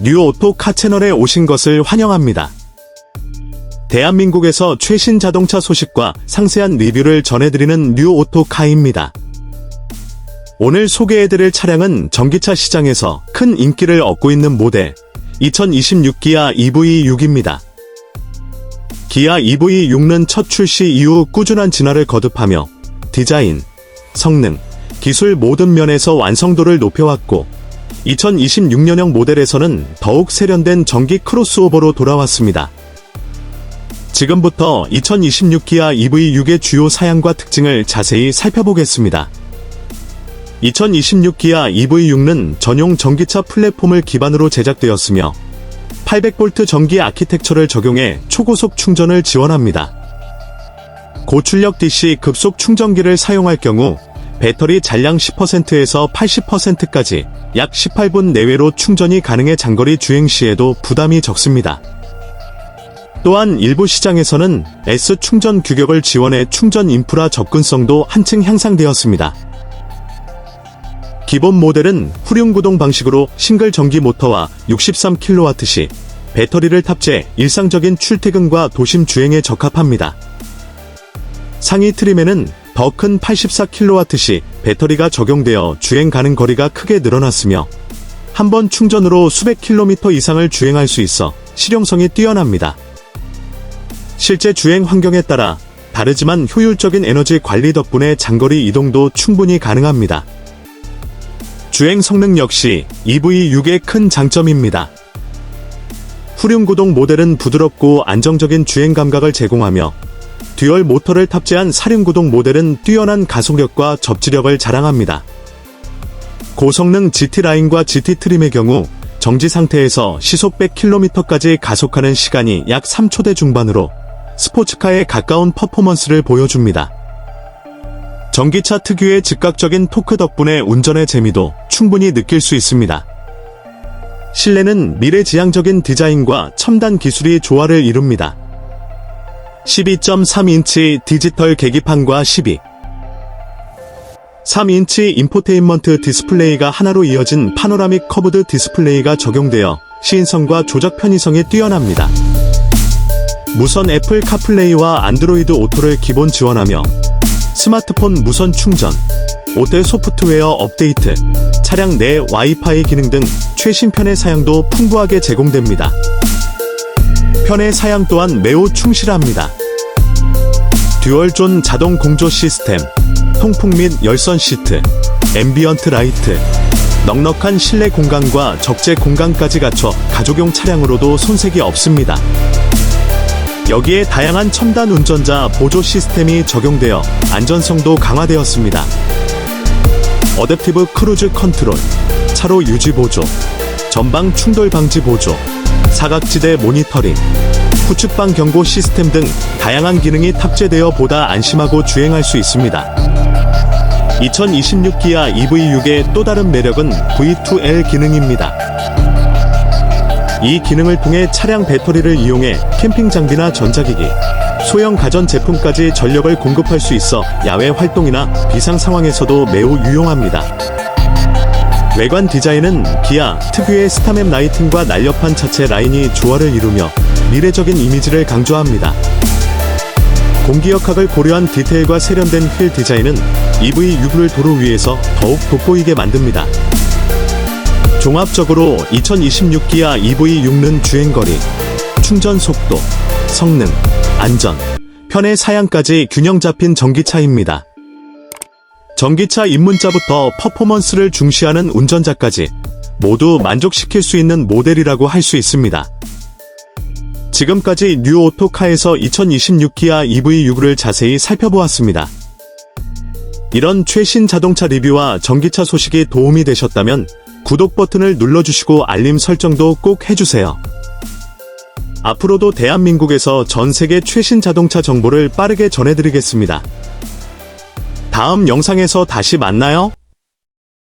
뉴오토카 채널에 오신 것을 환영합니다. 대한민국에서 최신 자동차 소식과 상세한 리뷰를 전해드리는 뉴오토카입니다. 오늘 소개해드릴 차량은 전기차 시장에서 큰 인기를 얻고 있는 모델 2026 기아 EV6입니다. 기아 EV6는 첫 출시 이후 꾸준한 진화를 거듭하며 디자인, 성능, 기술 모든 면에서 완성도를 높여왔고 2026년형 모델에서는 더욱 세련된 전기 크로스오버로 돌아왔습니다. 지금부터 2026 기아 EV6의 주요 사양과 특징을 자세히 살펴보겠습니다. 2026 기아 EV6는 전용 전기차 플랫폼을 기반으로 제작되었으며 800V 전기 아키텍처를 적용해 초고속 충전을 지원합니다. 고출력 DC 급속 충전기를 사용할 경우 배터리 잔량 10%에서 80%까지 약 18분 내외로 충전이 가능해 장거리 주행 시에도 부담이 적습니다. 또한 일부 시장에서는 S 충전 규격을 지원해 충전 인프라 접근성도 한층 향상되었습니다. 기본 모델은 후륜 구동 방식으로 싱글 전기 모터와 63kW 시 배터리를 탑재 일상적인 출퇴근과 도심 주행에 적합합니다. 상위 트림에는 더 큰 84kW 시 배터리가 적용되어 주행 가능 거리가 크게 늘어났으며 한 번 충전으로 수백 킬로미터 이상을 주행할 수 있어 실용성이 뛰어납니다. 실제 주행 환경에 따라 다르지만 효율적인 에너지 관리 덕분에 장거리 이동도 충분히 가능합니다. 주행 성능 역시 EV6의 큰 장점입니다. 후륜구동 모델은 부드럽고 안정적인 주행 감각을 제공하며 듀얼 모터를 탑재한 사륜구동 모델은 뛰어난 가속력과 접지력을 자랑합니다. 고성능 GT라인과 GT 트림의 경우 정지 상태에서 시속 100km까지 가속하는 시간이 약 3초대 중반으로 스포츠카에 가까운 퍼포먼스를 보여줍니다. 전기차 특유의 즉각적인 토크 덕분에 운전의 재미도 충분히 느낄 수 있습니다. 실내는 미래지향적인 디자인과 첨단 기술이 조화를 이룹니다. 12.3인치 디지털 계기판과 12. 3인치 인포테인먼트 디스플레이가 하나로 이어진 파노라믹 커브드 디스플레이가 적용되어 시인성과 조작 편의성이 뛰어납니다. 무선 애플 카플레이와 안드로이드 오토를 기본 지원하며 스마트폰 무선 충전, 5대 소프트웨어 업데이트, 차량 내 와이파이 기능 등 최신 편의 사양도 풍부하게 제공됩니다. 편의 사양 또한 매우 충실합니다. 듀얼존 자동 공조 시스템, 통풍 및 열선 시트, 앰비언트 라이트, 넉넉한 실내 공간과 적재 공간까지 갖춰 가족용 차량으로도 손색이 없습니다. 여기에 다양한 첨단 운전자 보조 시스템이 적용되어 안전성도 강화되었습니다. 어댑티브 크루즈 컨트롤, 차로 유지 보조, 전방 충돌 방지 보조, 사각지대 모니터링, 후측방 경고 시스템 등 다양한 기능이 탑재되어 보다 안심하고 주행할 수 있습니다. 2026 기아 EV6의 또 다른 매력은 V2L 기능입니다. 이 기능을 통해 차량 배터리를 이용해 캠핑 장비나 전자기기, 소형 가전 제품까지 전력을 공급할 수 있어 야외 활동이나 비상 상황에서도 매우 유용합니다. 외관 디자인은 기아 특유의 스타맵 라이팅과 날렵한 차체 라인이 조화를 이루며 미래적인 이미지를 강조합니다. 공기역학을 고려한 디테일과 세련된 휠 디자인은 EV6을 도로 위에서 더욱 돋보이게 만듭니다. 종합적으로 2026 기아 EV6는 주행거리, 충전 속도, 성능, 안전, 편의 사양까지 균형 잡힌 전기차입니다. 전기차 입문자부터 퍼포먼스를 중시하는 운전자까지 모두 만족시킬 수 있는 모델이라고 할 수 있습니다. 지금까지 뉴오토카에서 2026 기아 EV6를 자세히 살펴보았습니다. 이런 최신 자동차 리뷰와 전기차 소식이 도움이 되셨다면 구독 버튼을 눌러주시고 알림 설정도 꼭 해주세요. 앞으로도 대한민국에서 전 세계 최신 자동차 정보를 빠르게 전해드리겠습니다. 다음 영상에서 다시 만나요.